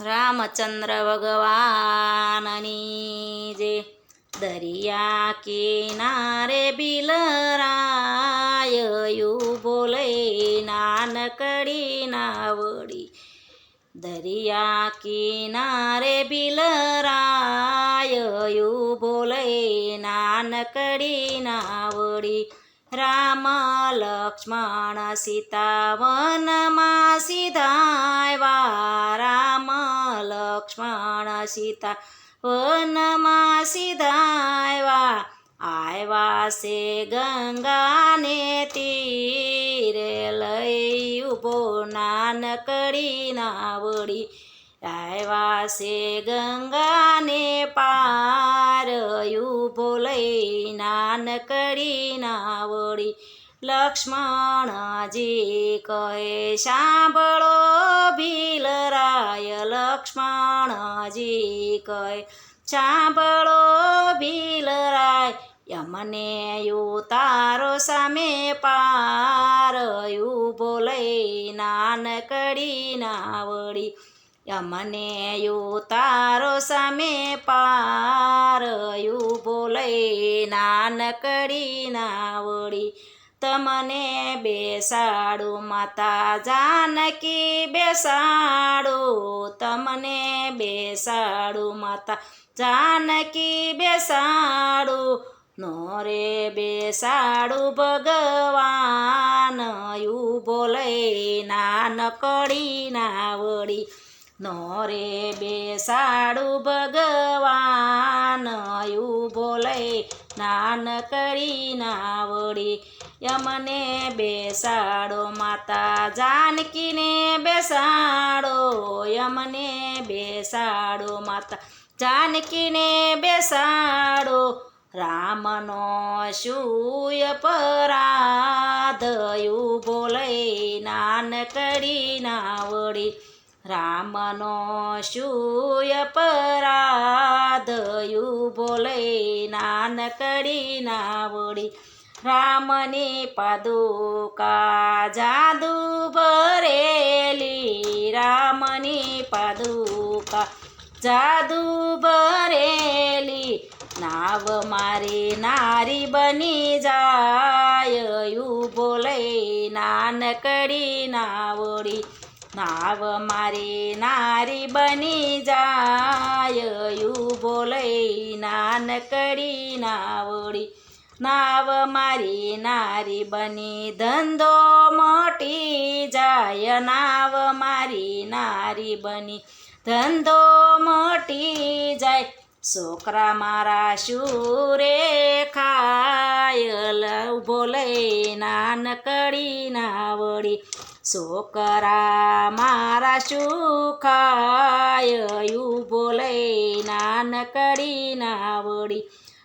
રામચંદ્ર ભગવાનની જે દરિયા કિનારે બિલરાયયું બોલે, નાનકડી નાવડી. દરિયા કિનારે બિલરાયયું બોલે, નાનકડી નાવડી. રામ લક્ષ્મણ સીતા વનમાં સીધાવ્યા રામ લક્ષ્મણ સીતા વનમાં સીધાવ્યા આવ્યા છે ગંગાને તીરે લઈ ઊભો નાનકડી નાવડી. આવ્યા ગંગાને પાર ઊભો લઈ નાનકડી નાવડી. લક્ષ્મણજી કહે, સાંભળો ભીલરાય લક્ષ્મણજી કહે, સાંભળો ભીલરાય યમને તારો સામે પાર ઊભો લઈ નાનકડી નાવડી. યમને તારો સામે પાર ઊભો લઈ નાનકડી નાવડી તમને બેસાડું માતા જાનકી બેસાડું તમને બેસાડું માતા જાનકી બેસાડું નો રે બેસાડું ભગવાન યુ બોલે નાનકડી નાવડી નો રે બેસાડું ભગવાન યુ નાન કરી નાવડી. યમને બેસાડો માતા જાનકીને બેસાડો, યમને બેસાડો માતા જાનકીને બેસાડો. રામનો શુય પરાધયું બોલે નાનકડી નાવડી. રામનો શુય પરાધયું બોલે નાનકડી નાવડી. રામની પાદુકા જાદુ ભરેલી. રામની પાદુકા જાદુ ભરેલી. નાવ મારી નારી બની જાય બોલે નાનકડી નાવડી. નાવ મારી નારી બની જાય યુ બોલે નાનકડી નાવડી નાવ મારી નારી બની ધંધો મોટી જાય નાવ મારી નારી બની ધંધો મોટી જાય છોકરા મારા શુરે ખાયલ બોલે નાનકડી નાવડી છોકરા મારા સુખાયું ખાય બોલે નાનકડી નાવડી.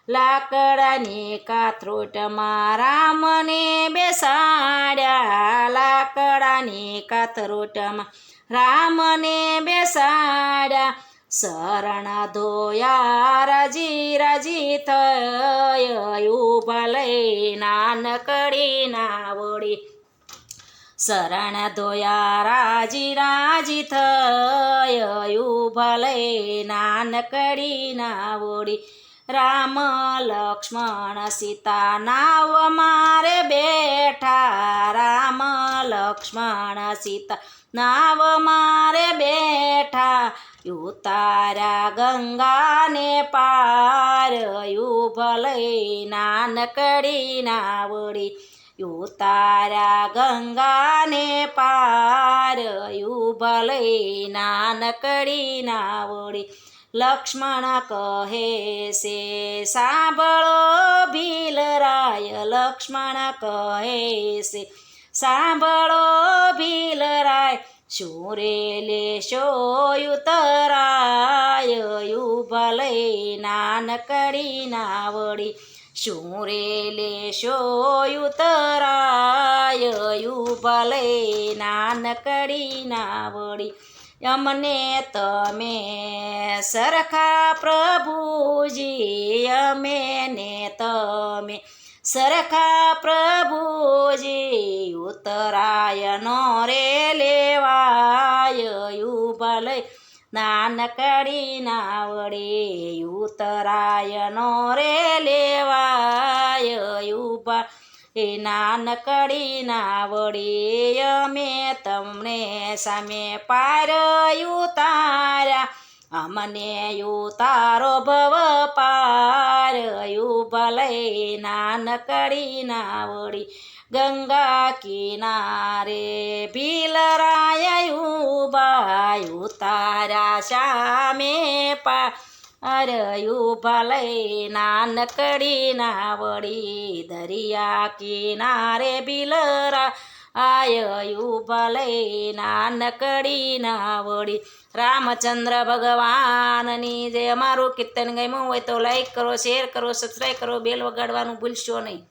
લાકડાની કાથરોટમાં રામને બેસાડ્યા. લાકડાની કાથરોટમાં રામને બેસાડ્યા. શરણ ધોયા રાજી રાજી થયું ભલે નાનકડી નાવડી. શરણ ધોયા રાજી રાજી થયું ભલે નાનકડી નાવડી. રામ લક્ષ્મણ સીતા નાવ મારે બેઠા. રામ લક્ષ્મણ સીતા નાવ મારે બેઠા. ઉતારા ગંગાને પાર યુ ભલે નાનકડી નાવડી. ઉતારા ગંગાને પાર યુ ભલે નાનકડી નાવડી. લક્ષ્મણ કહે છે, સાંભળો ભીલરાય લક્ષ્મણ કહે છે, સાંભળો ભીલરાય શું રે લેશો ઉતરાય યુ ભલે નાનકડી નાવડી. શું રે લેશો ઉતરાય ભલે નાનકડી નાવડી અમને તમે સરખા પ્રભુજી અમે ને તમે સરખા પ્રભુજી ઉતરાયનો રે લેવાય ભલે નાનકડી ના વડે ઉતરાયનો રે લેવાય ઊભા. એ નાનકડી ના વડે અમે તમને સામે પાર ઉતાર્યા અમને ઉતારો ભવ પાર ભલે નાનકડી નાવડી ગંગા કિનારે ભીલરાય ઊભા તારા શામે પા અરયું ભલે નાનકડી નાવડી દરિયા કિનારે બિલરા આયયું ભલે નાનકડી નાવડી. રામચંદ્ર ભગવાનની જે અમારું કીર્તન ગમ્યું હોય તો લાઈક કરો શેર કરો સબસ્ક્રાઈબ કરો બેલ વગાડવાનું ભૂલશો નહીં.